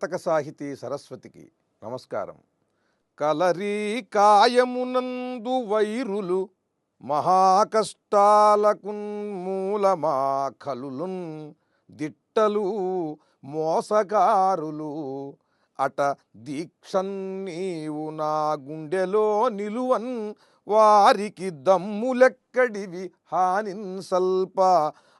కథక సాహితీ సరస్వతికి నమస్కారం. కలరీ కాయమునందు వైరులు మహాకష్టాలకు మూలమా కలులున్ దిట్టలు మోసగారులు అట దీక్షన్ నీవు నా గుండెలో నిలువన్ వారికి దమ్ములెక్కడివి హానిన్ సల్ప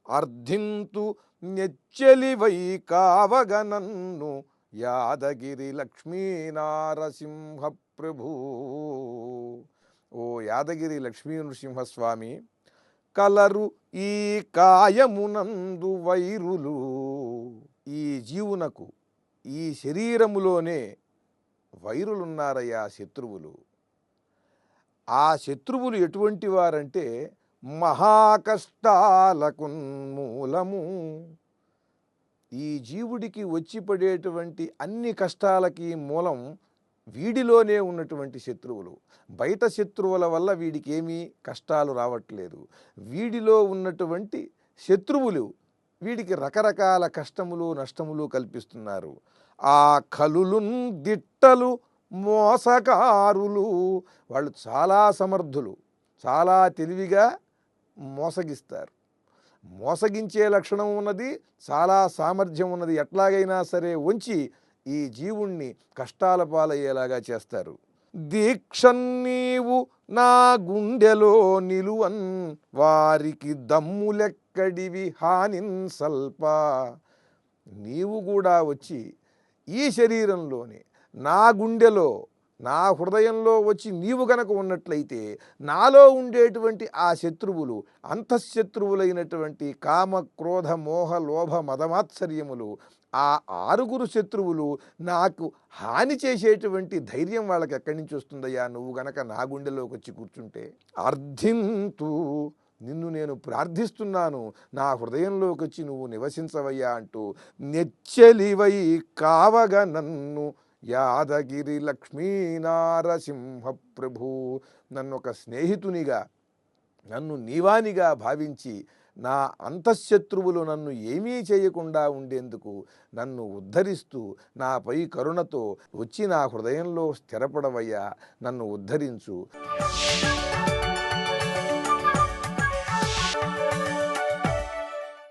అర్ధింతు నెచ్చెలివై కావగనన్ను యాదగిరి లక్ష్మీనారసింహ ప్రభు. ఓ యాదగిరి లక్ష్మీ నృసింహస్వామి కలరు ఈ కాయమునందు వైరులు. ఈ జీవునకు ఈ శరీరములోనే వైరులున్నారయ్యా శత్రువులు. ఆ శత్రువులు ఎటువంటి వారంటే మహాకష్టాలకు మూలము ఈ జీవుడికి వచ్చి పడేటువంటి అన్ని కష్టాలకి మూలం వీడిలోనే ఉన్నటువంటి శత్రువులు. బయట శత్రువుల వల్ల వీడికి ఏమీ కష్టాలు రావట్లేదు. వీడిలో ఉన్నటువంటి శత్రువులు వీడికి రకరకాల కష్టములు నష్టములు కల్పిస్తున్నారు. ఆ కలులు దిట్టలు మోసకారులు వాళ్ళు చాలా సమర్థులు. చాలా తెలివిగా మోసగిస్తారు. మోసగించే లక్షణం ఉన్నది చాలా సామర్థ్యం ఉన్నది. ఎట్లాగైనా సరే ఉంచి ఈ జీవుణ్ణి కష్టాల పాలయ్యేలాగా చేస్తారు. దీక్షన్నీవు నా గుండెలో నిలువన్ వారికి దమ్ములెక్కడివి హానిన్ సల్ప. నీవు కూడా వచ్చి ఈ శరీరంలోనే నా గుండెలో నా హృదయంలో వచ్చి నీవు గనక ఉన్నట్లయితే నాలో ఉండేటువంటి ఆ శత్రువులు అంతఃశత్రువులైనటువంటి కామ క్రోధ మోహ లోభ మదమాత్సర్యములు ఆ ఆరుగురు శత్రువులు నాకు హాని చేసేటువంటి ధైర్యం వాళ్ళకి ఎక్కడి నుంచి వస్తుందయ్యా? నువ్వు గనక నా గుండెలోకి వచ్చి కూర్చుంటే? అర్థింతూ నిన్ను నేను ప్రార్థిస్తున్నాను. నా హృదయంలోకి వచ్చి నువ్వు నివసించవయ్యా అంటూ నెచ్చెలివై కావగా నన్ను యాదగిరి లక్ష్మీనారసింహ ప్రభు నన్ను ఒక స్నేహితునిగా నన్ను నీవానిగా భావించి నా అంతఃశత్రువులు నన్ను ఏమీ చేయకుండా ఉండేందుకు నన్ను ఉద్ధరిస్తూ నాపై కరుణతో వచ్చి నా హృదయంలో స్థిరపడవయ్యా నన్ను ఉద్ధరించు.